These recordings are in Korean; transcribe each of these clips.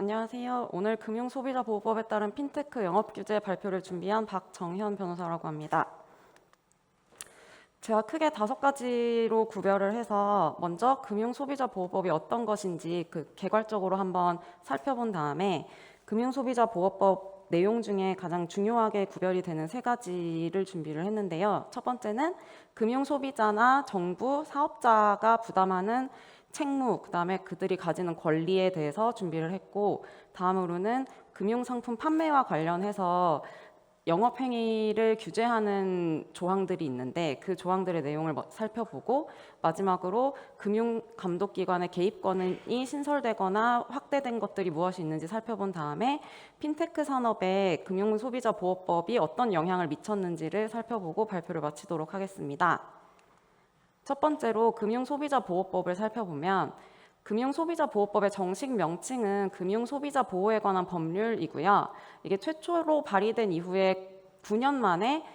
안녕하세요. 오늘 금융소비자보호법에 따른 핀테크 영업 규제 발표를 준비한 박정현 변호사라고 합니다. 제가 크게 다섯 가지로 구별을 해서 먼저 금융소비자보호법이 어떤 것인지 그 개괄적으로 한번 살펴본 다음에 금융소비자보호법 내용 중에 가장 중요하게 구별이 되는 세 가지를 준비를 했는데요. 첫 번째는 금융소비자나 정부, 사업자가 부담하는 책무, 그다음에 그들이 가지는 권리에 대해서 준비를 했고 다음으로는 금융 상품 판매와 관련해서 영업 행위를 규제하는 조항들이 있는데 그 조항들의 내용을 뭐- 살펴보고 마지막으로 금융 감독 기관의 개입권이 신설되거나 확대된 것들이 무엇이 있는지 살펴본 다음에 핀테크 산업에 금융 소비자 보호법이 어떤 영향을 미쳤는지를 살펴보고 발표를 마치도록 하겠습니다. 첫 번째로 금융소비자보호법을 살펴보면 금융소비자보호법의 정식 명칭은 금융소비자보호에 관한 법률이고요. 이게 최초로 발의된 이후에 9년 만에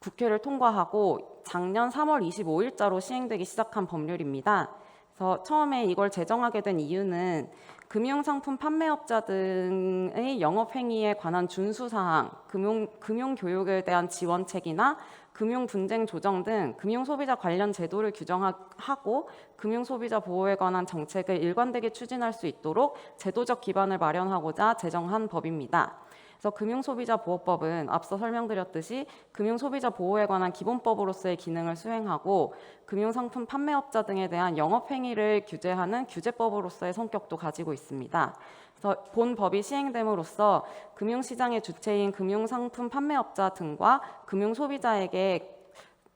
국회를 통과하고 작년 3월 25일자로 시행되기 시작한 법률입니다. 그래서 처음에 이걸 제정하게 된 이유는 금융상품 판매업자 등의 영업행위에 관한 준수사항, 금융, 금융교육에 대한 지원책이나 금융 분쟁 조정 등 금융 소비자 관련 제도를 규정하고 금융 소비자 보호에 관한 정책을 일관되게 추진할 수 있도록 제도적 기반을 마련하고자 제정한 법입니다. 그래서 금융소비자보호법은 앞서 설명드렸듯이 금융소비자 보호에 관한 기본법으로서의 기능을 수행하고 금융상품 판매업자 등에 대한 영업행위를 규제하는 규제법으로서의 성격도 가지고 있습니다. 본 법이 시행됨으로써 금융시장의 주체인 금융상품 판매업자 등과 금융소비자에게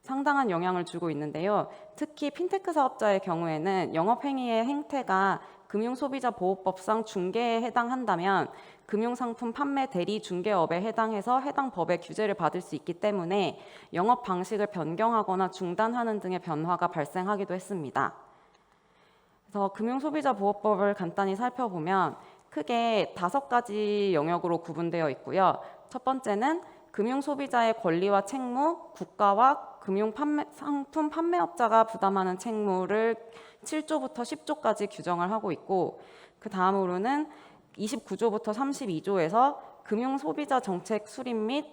상당한 영향을 주고 있는데요. 특히 핀테크 사업자의 경우에는 영업행위의 행태가 금융소비자보호법상 중개에 해당한다면 금융상품 판매 대리 중개업에 해당해서 해당 법의 규제를 받을 수 있기 때문에 영업 방식을 변경하거나 중단하는 등의 변화가 발생하기도 했습니다. 그래서 금융소비자보호법을 간단히 살펴보면 크게 다섯 가지 영역으로 구분되어 있고요. 첫 번째는 금융소비자의 권리와 책무, 국가와 금융 판매, 상품 판매업자가 부담하는 책무를 7조부터 10조까지 규정을 하고 있고 그 다음으로는 29조부터 32조에서 금융 소비자 정책 수립 및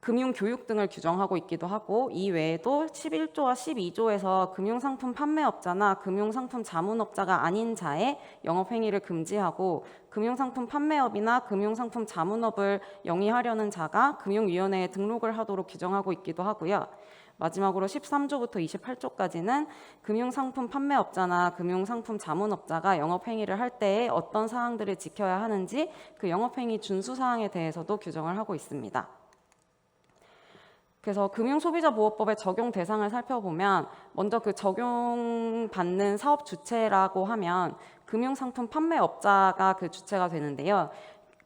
금융 교육 등을 규정하고 있기도 하고 이 외에도 11조와 12조에서 금융상품 판매업자나 금융상품 자문업자가 아닌 자의 영업 행위를 금지하고 금융상품 판매업이나 금융상품 자문업을 영위하려는 자가 금융위원회에 등록을 하도록 규정하고 있기도 하고요. 마지막으로 13조부터 28조까지는 금융상품 판매업자나 금융상품 자문업자가 영업행위를 할 때에 어떤 사항들을 지켜야 하는지 그 영업행위 준수 사항에 대해서도 규정을 하고 있습니다. 그래서 금융소비자보호법의 적용 대상을 살펴보면 먼저 그 적용받는 사업 주체라고 하면 금융상품 판매업자가 그 주체가 되는데요.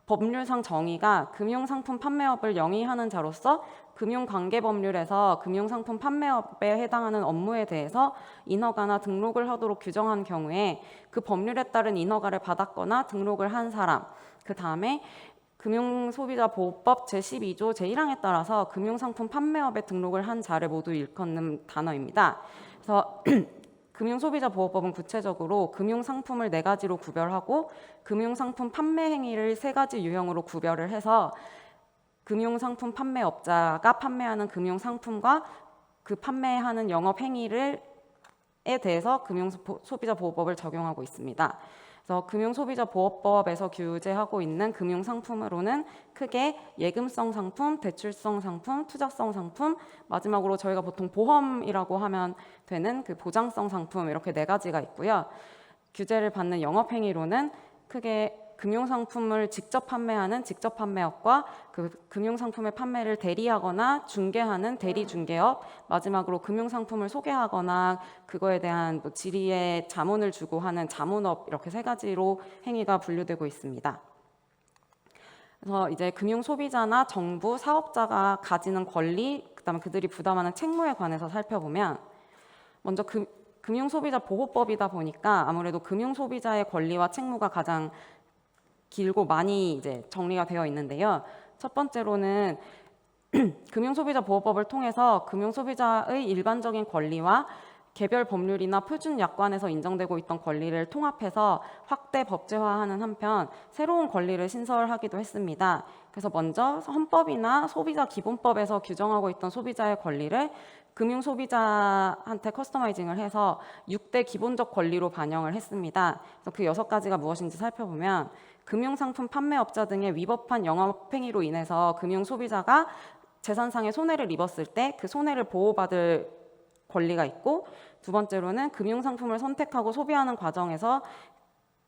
법률상 정의가 금융상품 판매업을 영위하는 자로서 금융관계법률에서 금융상품 판매업에 해당하는 업무에 대해서 인허가나 등록을 하도록 규정한 경우에 그 법률에 따른 인허가를 받았거나 등록을 한 사람, 그 다음에 금융소비자보호법 제12조 제1항에 따라서 금융상품 판매업에 등록을 한 자를 모두 일컫는 단어입니다. 그래서 금융소비자보호법은 구체적으로 금융상품을 네 가지로 구별하고 금융상품 판매 행위를 세 가지 유형으로 구별을 해서 금융상품 판매업자가 판매하는 금융상품과 그 판매하는 영업 행위를 에 대해서 금융소비자보호법을 적용하고 있습니다. 그래서 금융소비자보호법에서 규제하고 있는 금융상품으로는 크게 예금성 상품, 대출성 상품, 투자성 상품, 마지막으로 저희가 보통 보험이라고 하면 되는 그 보장성 상품 이렇게 네 가지가 있고요. 규제를 받는 영업행위로는 크게 금융상품을 직접 판매하는 직접 판매업과 그 금융상품의 판매를 대리하거나 중개하는 대리 중개업, 마지막으로 금융상품을 소개하거나 그거에 대한 뭐 질의에 자문을 주고 하는 자문업 이렇게 세 가지로 행위가 분류되고 있습니다. 그래서 이제 금융 소비자나 정부 사업자가 가지는 권리, 그다음에 그들이 부담하는 책무에 관해서 살펴보면 먼저 금, 금융 소비자 보호법이다 보니까 아무래도 금융 소비자의 권리와 책무가 가장 길고 많이 이제 정리가 되어 있는데요. 첫 번째로는 금융소비자보호법을 통해서 금융소비자의 일반적인 권리와 개별 법률이나 표준 약관에서 인정되고 있던 권리를 통합해서 확대 법제화하는 한편 새로운 권리를 신설하기도 했습니다. 그래서 먼저 헌법이나 소비자 기본법에서 규정하고 있던 소비자의 권리를 금융 소비자한테 커스터마이징을 해서 6대 기본적 권리로 반영을 했습니다. 그래서 그 여섯 가지가 무엇인지 살펴보면 금융 상품 판매업자 등의 위법한 영업 행위로 인해서 금융 소비자가 재산상의 손해를 입었을 때 그 손해를 보호받을 권리가 있고 두 번째로는 금융 상품을 선택하고 소비하는 과정에서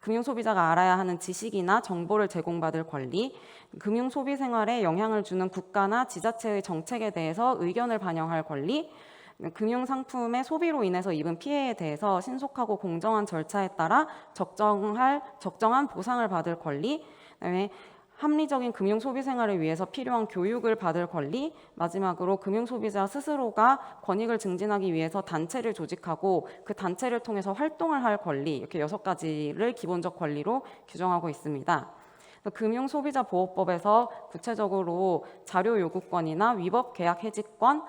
금융 소비자가 알아야 하는 지식이나 정보를 제공받을 권리, 금융 소비 생활에 영향을 주는 국가나 지자체의 정책에 대해서 의견을 반영할 권리, 금융 상품의 소비로 인해서 입은 피해에 대해서 신속하고 공정한 절차에 따라 적정할 적정한 보상을 받을 권리, 그다음에 합리적인 금융 소비 생활을 위해서 필요한 교육을 받을 권리, 마지막으로 금융 소비자 스스로가 권익을 증진하기 위해서 단체를 조직하고 그 단체를 통해서 활동을 할 권리, 이렇게 여섯 가지를 기본적 권리로 규정하고 있습니다. 금융 소비자 보호법에서 구체적으로 자료 요구권이나 위법 계약 해지권,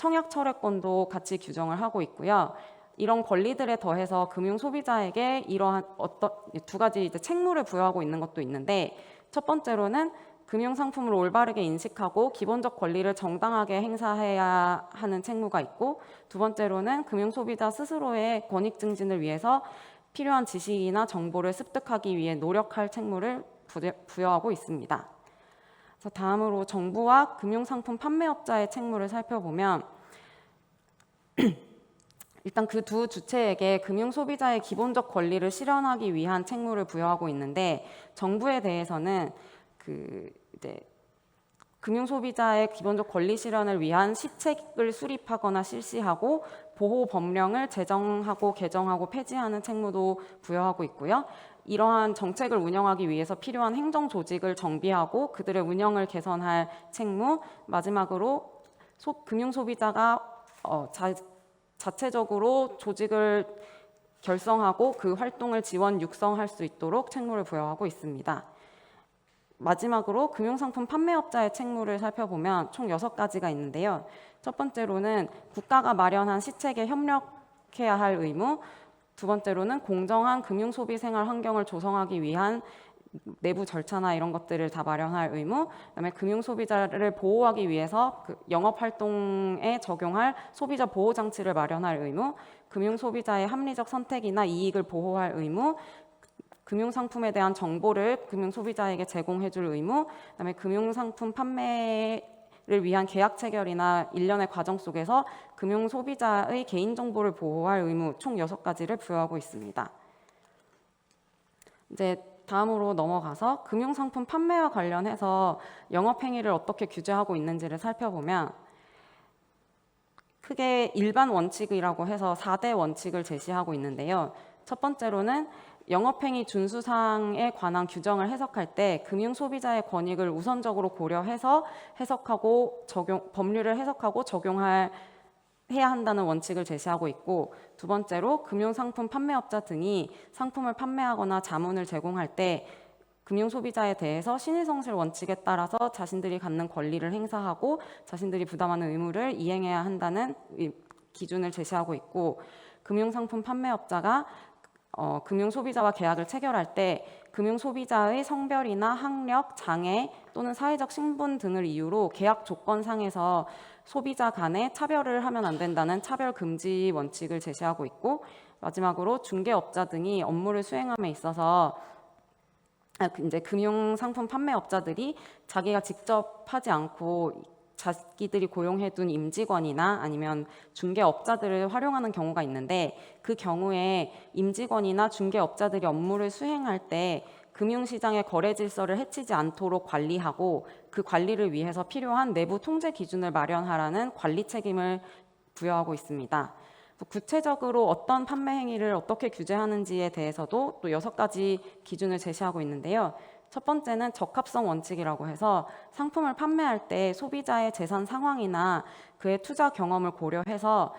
청약 철회권도 같이 규정을 하고 있고요. 이런 권리들에 더해서 금융 소비자에게 이러한 어떤 두 가지 이제 책무를 부여하고 있는 것도 있는데 첫 번째로는 금융 상품을 올바르게 인식하고 기본적 권리를 정당하게 행사해야 하는 책무가 있고 두 번째로는 금융 소비자 스스로의 권익 증진을 위해서 필요한 지식이나 정보를 습득하기 위해 노력할 책무를 부여- 부여하고 있습니다. 그래서 다음으로 정부와 금융 상품 판매업자의 책무를 살펴보면 일단 그 두 주체에게 금융 소비자의 기본적 권리를 실현하기 위한 책무를 부여하고 있는데 정부에 대해서는 그 이제 금융 소비자의 기본적 권리 실현을 위한 시책을 수립하거나 실시하고 보호 법령을 제정하고 개정하고 폐지하는 책무도 부여하고 있고요. 이러한 정책을 운영하기 위해서 필요한 행정 조직을 정비하고 그들의 운영을 개선할 책무, 마지막으로 소, 금융 소비자가 어, 자, 자체적으로 조직을 결성하고 그 활동을 지원 육성할 수 있도록 책무를 부여하고 있습니다. 마지막으로 금융상품 판매업자의 책무를 살펴보면 총 여섯 가지가 있는데요. 첫 번째로는 국가가 마련한 시책에 협력해야 할 의무, 두 번째로는 공정한 금융 소비 생활 환경을 조성하기 위한 내부 절차나 이런 것들을 다 마련할 의무, 그다음에 금융 소비자를 보호하기 위해서 그 영업 활동에 적용할 소비자 보호 장치를 마련할 의무, 금융 소비자의 합리적 선택이나 이익을 보호할 의무, 금융 상품에 대한 정보를 금융 소비자에게 제공해 줄 의무, 그다음에 금융 상품 판매를 위한 계약 체결이나 일련의 과정 속에서 금융 소비자의 개인 정보를 보호할 의무 총 여섯 가지를 부여하고 있습니다. 이제 다음으로 넘어가서 금융 상품 판매와 관련해서 영업 행위를 어떻게 규제하고 있는지를 살펴보면 크게 일반 원칙이라고 해서 4대 원칙을 제시하고 있는데요. 첫 번째로는 영업행위 준수사항에 관한 규정을 해석할 때 금융 소비자의 권익을 우선적으로 고려해서 해석하고 적용 법률을 해석하고 적용할 해야 한다는 원칙을 제시하고 있고 두 번째로 금융 상품 판매업자 등이 상품을 판매하거나 자문을 제공할 때 금융 소비자에 대해서 신의성실 원칙에 따라서 자신들이 갖는 권리를 행사하고 자신들이 부담하는 의무를 이행해야 한다는 이 기준을 제시하고 있고 금융 상품 판매업자가 어, 금융 소비자와 계약을 체결할 때 금융 소비자의 성별이나 학력, 장애 또는 사회적 신분 등을 이유로 계약 조건상에서 소비자 간에 차별을 하면 안 된다는 차별 금지 원칙을 제시하고 있고 마지막으로 중개업자 등이 업무를 수행함에 있어서 아, 그 이제 금융 상품 판매업자들이 자기가 직접 하지 않고 자기들이 고용해둔 임직원이나 아니면 중개업자들을 활용하는 경우가 있는데 그 경우에 임직원이나 중개업자들이 업무를 수행할 때 금융시장의 거래 질서를 해치지 않도록 관리하고 그 관리를 위해서 필요한 내부 통제 기준을 마련하라는 관리 책임을 부여하고 있습니다. 구체적으로 어떤 판매 행위를 어떻게 규제하는지에 대해서도 또 여섯 가지 기준을 제시하고 있는데요. 첫 번째는 적합성 원칙이라고 해서 상품을 판매할 때 소비자의 재산 상황이나 그의 투자 경험을 고려해서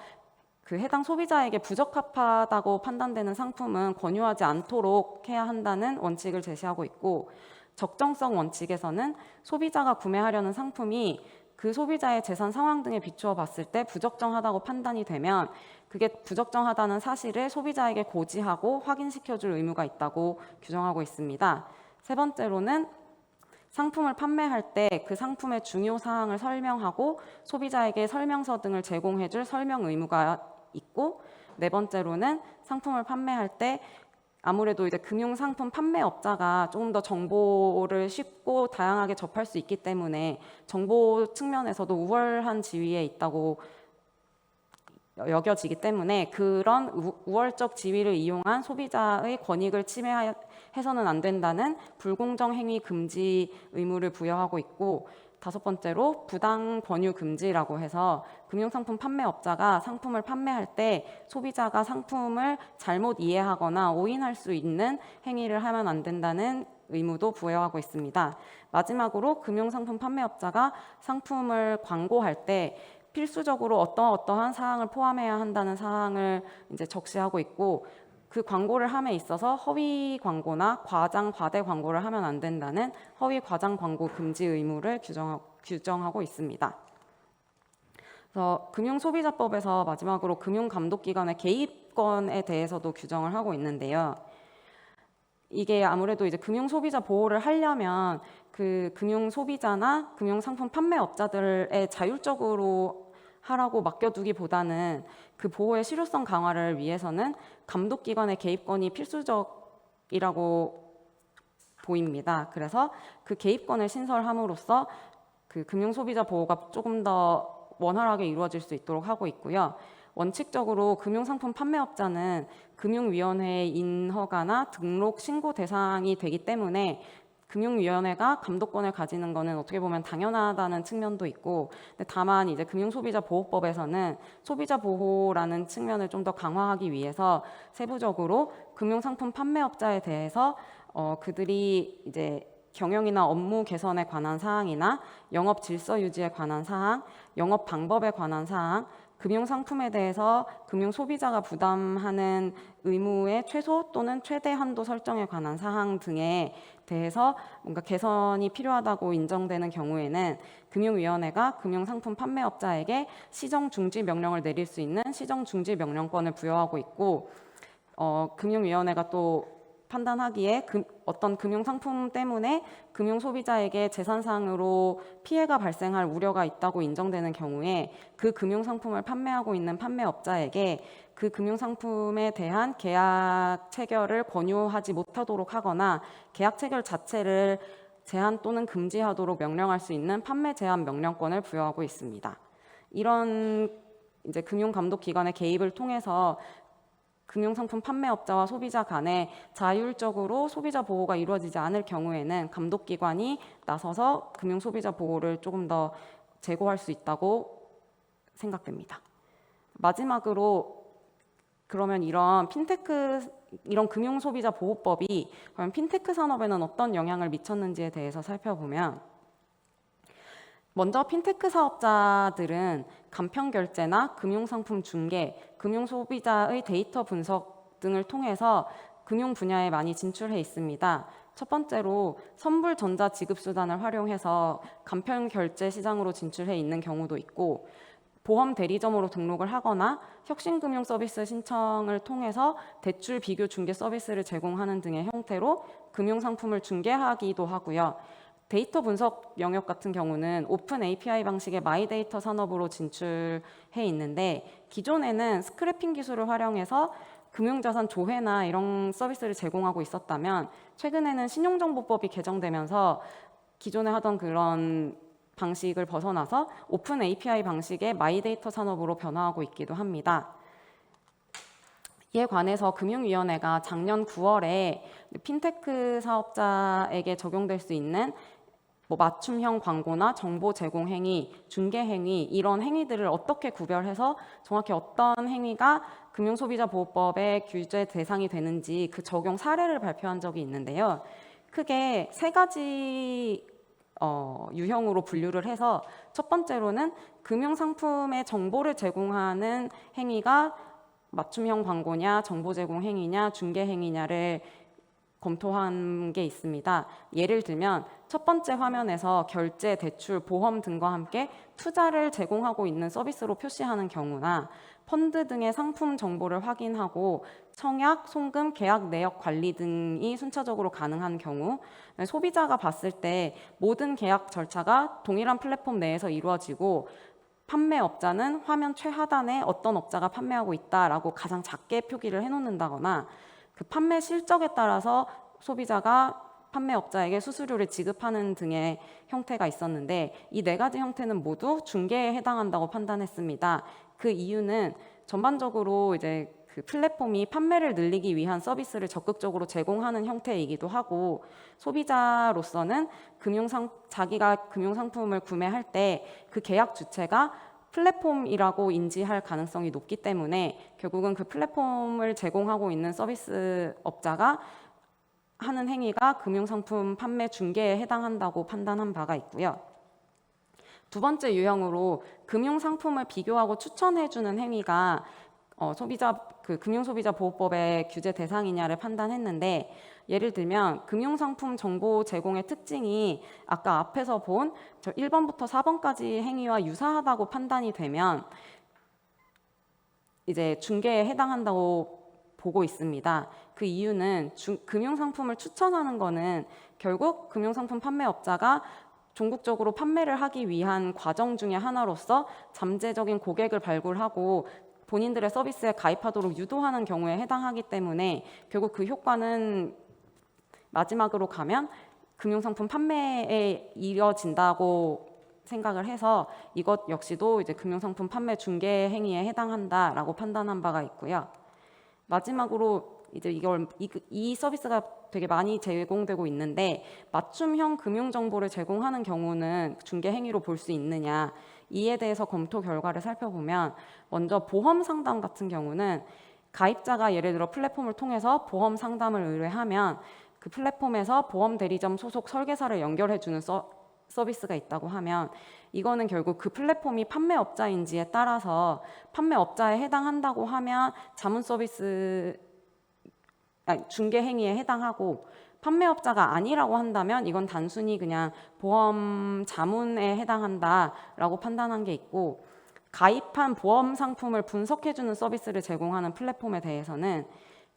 그 해당 소비자에게 부적합하다고 판단되는 상품은 권유하지 않도록 해야 한다는 원칙을 제시하고 있고 적정성 원칙에서는 소비자가 구매하려는 상품이 그 소비자의 재산 상황 등에 비추어 봤을 때 부적정하다고 판단이 되면 그게 부적정하다는 사실을 소비자에게 고지하고 확인시켜 줄 의무가 있다고 규정하고 있습니다. 세 번째로는 상품을 판매할 때 그 상품의 중요 사항을 설명하고 소비자에게 설명서 등을 제공해 줄 설명 의무가 있고 네 번째로는 상품을 판매할 때 아무래도 이제 금융 상품 판매업자가 조금 더 정보를 쉽고 다양하게 접할 수 있기 때문에 정보 측면에서도 우월한 지위에 있다고 여겨지기 때문에 그런 우- 우월적 지위를 이용한 소비자의 권익을 침해해서는 안 된다는 불공정 행위 금지 의무를 부여하고 있고 다섯 번째로 부당 권유 금지라고 해서 금융상품 판매업자가 상품을 판매할 때 소비자가 상품을 잘못 이해하거나 오인할 수 있는 행위를 하면 안 된다는 의무도 부여하고 있습니다. 마지막으로 금융상품 판매업자가 상품을 광고할 때 필수적으로 어떠 어떠한 사항을 포함해야 한다는 사항을 이제 적시하고 있고 그 광고를 함에 있어서 허위 광고나 과장 과대 광고를 하면 안 된다는 허위 과장 광고 금지 의무를 규정하, 규정하고 있습니다. 그래서 금융소비자법에서 마지막으로 금융감독기관의 개입권에 대해서도 규정을 하고 있는데요. 이게 아무래도 이제 금융소비자 보호를 하려면 그 금융소비자나 금융상품 판매업자들의 자율적으로 하라고 맡겨두기보다는 그 보호의 실효성 강화를 위해서는 감독기관의 개입권이 필수적이라고 보입니다. 그래서 그 개입권을 신설함으로써 그 금융 소비자 보호가 조금 더 원활하게 이루어질 수 있도록 하고 있고요. 원칙적으로 금융상품 판매업자는 금융위원회의 인허가나 등록 신고 대상이 되기 때문에 금융위원회가 감독권을 가지는 것은 어떻게 보면 당연하다는 측면도 있고 근데 다만 이제 금융소비자보호법에서는 소비자 보호라는 측면을 좀 더 강화하기 위해서 세부적으로 금융상품 판매업자에 대해서 어, 그들이 이제 경영이나 업무 개선에 관한 사항이나 영업 질서 유지에 관한 사항, 영업 방법에 관한 사항, 금융 상품에 대해서 금융 소비자가 부담하는 의무의 최소 또는 최대 한도 설정에 관한 사항 등에 대해서 뭔가 개선이 필요하다고 인정되는 경우에는 금융위원회가 금융 상품 판매업자에게 시정 중지 명령을 내릴 수 있는 시정 중지 명령권을 부여하고 있고 어, 금융위원회가 또 판단하기에 금, 어떤 금융 상품 때문에 금융 소비자에게 재산상으로 피해가 발생할 우려가 있다고 인정되는 경우에 그 금융 상품을 판매하고 있는 판매업자에게 그 금융 상품에 대한 계약 체결을 권유하지 못하도록 하거나 계약 체결 자체를 제한 또는 금지하도록 명령할 수 있는 판매 제한 명령권을 부여하고 있습니다. 이런 이제 금융 감독 기관의 개입을 통해서 금융상품 판매업자와 소비자 간에 자율적으로 소비자 보호가 이루어지지 않을 경우에는 감독기관이 나서서 금융 소비자 보호를 조금 더 제고할 수 있다고 생각됩니다. 마지막으로 그러면 이런 핀테크 이런 금융 소비자 보호법이 과연 핀테크 산업에는 어떤 영향을 미쳤는지에 대해서 살펴보면 먼저 핀테크 사업자들은 간편 결제나 금융 상품 중개, 금융 소비자의 데이터 분석 등을 통해서 금융 분야에 많이 진출해 있습니다. 첫 번째로 선불 전자 지급 수단을 활용해서 간편 결제 시장으로 진출해 있는 경우도 있고 보험 대리점으로 등록을 하거나 혁신금융 서비스 신청을 통해서 대출 비교 중개 서비스를 제공하는 등의 형태로 금융 상품을 중개하기도 하고요. 데이터 분석 영역 같은 경우는 오픈 API 방식의 마이데이터 산업으로 진출해 있는데 기존에는 스크래핑 기술을 활용해서 금융자산 조회나 이런 서비스를 제공하고 있었다면 최근에는 신용정보법이 개정되면서 기존에 하던 그런 방식을 벗어나서 오픈 API 방식의 마이데이터 산업으로 변화하고 있기도 합니다. 이에 관해서 금융위원회가 작년 9월에 핀테크 사업자에게 적용될 수 있는 뭐 맞춤형 광고나 정보 제공 행위, 중개 행위 이런 행위들을 어떻게 구별해서 정확히 어떤 행위가 금융소비자보호법의 규제 대상이 되는지 그 적용 사례를 발표한 적이 있는데요. 크게 세 가지 어, 유형으로 분류를 해서 첫 번째로는 금융 상품의 정보를 제공하는 행위가 맞춤형 광고냐, 정보 제공 행위냐, 중개 행위냐를 검토한 게 있습니다. 예를 들면 첫 번째 화면에서 결제, 대출, 보험 등과 함께 투자를 제공하고 있는 서비스로 표시하는 경우나 펀드 등의 상품 정보를 확인하고 청약, 송금, 계약 내역 관리 등이 순차적으로 가능한 경우 소비자가 봤을 때 모든 계약 절차가 동일한 플랫폼 내에서 이루어지고 판매업자는 화면 최하단에 어떤 업자가 판매하고 있다라고 가장 작게 표기를 해놓는다거나 그 판매 실적에 따라서 소비자가 판매업자에게 수수료를 지급하는 등의 형태가 있었는데 이 네 가지 형태는 모두 중개에 해당한다고 판단했습니다. 그 이유는 전반적으로 이제 그 플랫폼이 판매를 늘리기 위한 서비스를 적극적으로 제공하는 형태이기도 하고 소비자로서는 금융상 자기가 금융 상품을 구매할 때 그 계약 주체가 플랫폼이라고 인지할 가능성이 높기 때문에 결국은 그 플랫폼을 제공하고 있는 서비스 업자가 하는 행위가 금융상품 판매 중개에 해당한다고 판단한 바가 있고요. 두 번째 유형으로 금융상품을 비교하고 추천해주는 행위가 어, 소비자 그 금융소비자 보호법의 규제 대상이냐를 판단했는데 예를 들면 금융상품 정보 제공의 특징이 아까 앞에서 본 저 1번부터 4번까지 행위와 유사하다고 판단이 되면 이제 중개에 해당한다고 보고 있습니다. 그 이유는 중, 금융상품을 추천하는 거는 결국 금융상품 판매업자가 종국적으로 판매를 하기 위한 과정 중의 하나로서 잠재적인 고객을 발굴하고 본인들의 서비스에 가입하도록 유도하는 경우에 해당하기 때문에 결국 그 효과는 마지막으로 가면 금융상품 판매에 이어진다고 생각을 해서 이것 역시도 이제 금융상품 판매 중개 행위에 해당한다라고 판단한 바가 있고요. 마지막으로 이제 이걸 이, 이 서비스가 되게 많이 제공되고 있는데 맞춤형 금융 정보를 제공하는 경우는 중개 행위로 볼 수 있느냐 이에 대해서 검토 결과를 살펴보면 먼저 보험 상담 같은 경우는 가입자가 예를 들어 플랫폼을 통해서 보험 상담을 의뢰하면 그 플랫폼에서 보험 대리점 소속 설계사를 연결해 주는 서, 서비스가 있다고 하면 이거는 결국 그 플랫폼이 판매업자인지에 따라서 판매업자에 해당한다고 하면 자문 서비스 중개 행위에 해당하고 판매업자가 아니라고 한다면 이건 단순히 그냥 보험 자문에 해당한다라고 판단한 게 있고 가입한 보험 상품을 분석해주는 서비스를 제공하는 플랫폼에 대해서는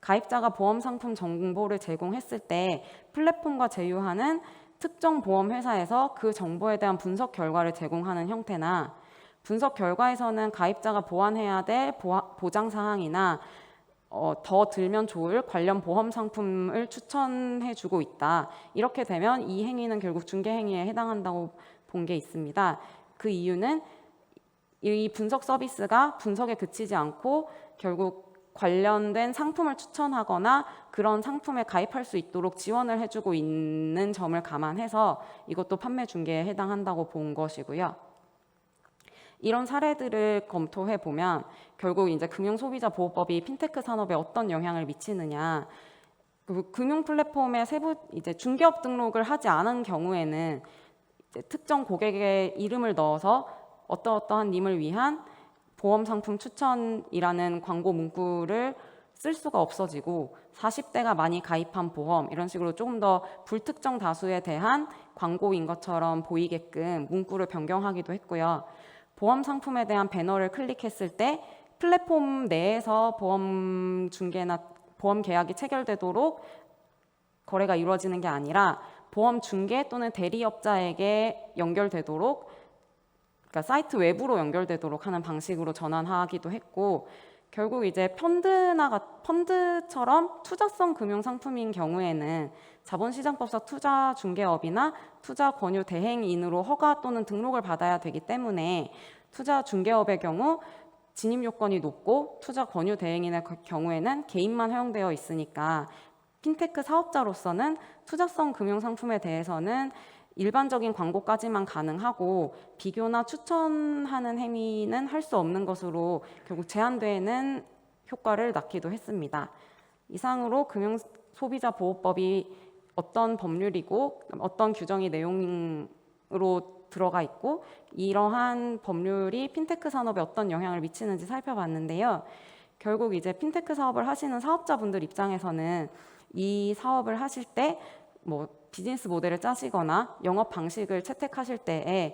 가입자가 보험 상품 정보를 제공했을 때 플랫폼과 제휴하는 특정 보험 회사에서 그 정보에 대한 분석 결과를 제공하는 형태나 분석 결과에서는 가입자가 보완해야 될 보장 사항이나 어, 더 들면 좋을 관련 보험 상품을 추천해 주고 있다. 이렇게 되면 이 행위는 결국 중개 행위에 해당한다고 본 게 있습니다. 그 이유는 이 분석 서비스가 분석에 그치지 않고 결국 관련된 상품을 추천하거나 그런 상품에 가입할 수 있도록 지원을 해주고 있는 점을 감안해서 이것도 판매 중개에 해당한다고 본 것이고요. 이런 사례들을 검토해 보면 결국 이제 금융 소비자 보호법이 핀테크 산업에 어떤 영향을 미치느냐 그 금융 플랫폼에 세부 이제 중개업 등록을 하지 않은 경우에는 특정 고객의 이름을 넣어서 어떠어떠한 님을 위한 보험 상품 추천이라는 광고 문구를 쓸 수가 없어지고 40대가 많이 가입한 보험 이런 식으로 조금 더 불특정 다수에 대한 광고인 것처럼 보이게끔 문구를 변경하기도 했고요. 보험 상품에 대한 배너를 클릭했을 때 플랫폼 내에서 보험 중개나 보험 계약이 체결되도록 거래가 이루어지는 게 아니라 보험 중개 또는 대리업자에게 연결되도록 그러니까 사이트 외부로 연결되도록 하는 방식으로 전환하기도 했고 결국 이제 펀드나 펀드처럼 투자성 금융 상품인 경우에는 자본시장법상 투자 중개업이나 투자 권유 대행인으로 허가 또는 등록을 받아야 되기 때문에 투자 중개업의 경우 진입 요건이 높고 투자 권유 대행인의 경우에는 개인만 허용되어 있으니까 핀테크 사업자로서는 투자성 금융 상품에 대해서는 일반적인 광고까지만 가능하고 비교나 추천하는 행위는 할 수 없는 것으로 결국 제한되는 효과를 낳기도 했습니다. 이상으로 금융 소비자 보호법이 어떤 법률이고 어떤 규정이 내용으로 들어가 있고 이러한 법률이 핀테크 산업에 어떤 영향을 미치는지 살펴봤는데요. 결국 이제 핀테크 사업을 하시는 사업자분들 입장에서는 이 사업을 하실 때뭐 비즈니스 모델을 짜시거나 영업 방식을 채택하실 때에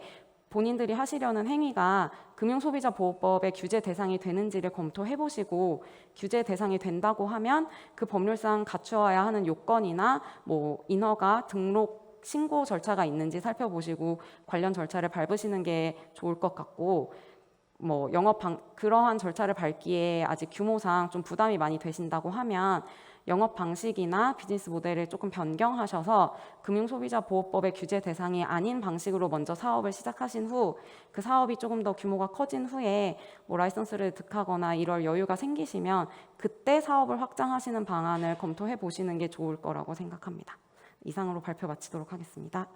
본인들이 하시려는 행위가 금융소비자보호법의 규제 대상이 되는지를 검토해 보시고 규제 대상이 된다고 하면 그 법률상 갖추어야 하는 요건이나 뭐 인허가 등록 신고 절차가 있는지 살펴보시고 관련 절차를 밟으시는 게 좋을 것 같고 뭐 영업 방 그러한 절차를 밟기에 아직 규모상 좀 부담이 많이 되신다고 하면 영업 방식이나 비즈니스 모델을 조금 변경하셔서 금융소비자보호법의 규제 대상이 아닌 방식으로 먼저 사업을 시작하신 후 그 사업이 조금 더 규모가 커진 후에 뭐 라이선스를 득하거나 이럴 여유가 생기시면 그때 사업을 확장하시는 방안을 검토해 보시는 게 좋을 거라고 생각합니다. 이상으로 발표 마치도록 하겠습니다.